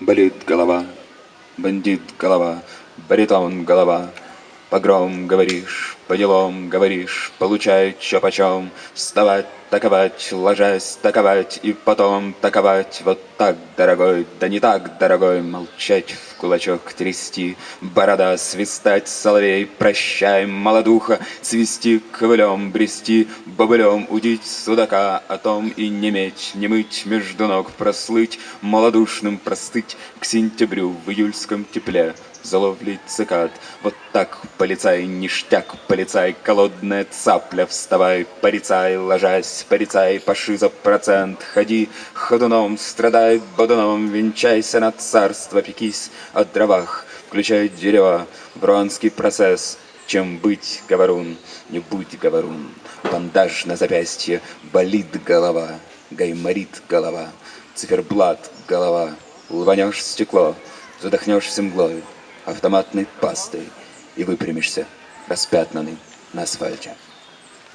Болит голова, бандит голова, баритон голова. Погром говоришь, по делам говоришь, получай чё почем, вставать, таковать, ложась, таковать и потом таковать. Вот так, дорогой, да не так, дорогой, молчать в кулачок трясти, борода свистать, соловей, прощай, молодуха, свисти ковылем, брести, бобылем удить судака, о том и не меть, не мыть, между ног прослыть, малодушным простыть к сентябрю в июльском тепле заловлить цикад. Вот так, полицай, ништяк, полицай, колодная цапля, вставай, порицай, ложась, порицай, паши за процент, ходи, ходуном, страдай, бодуном, венчайся на царство, пекись о дровах, включай дерева, в руанский процесс, чем быть, говорун, не будь, говорун. Бандаж на запястье, болит голова, гайморит голова, циферблат голова, лванешь стекло, задохнешься мглой, автоматной пастой и выпрямишься, распятнанный на асфальте.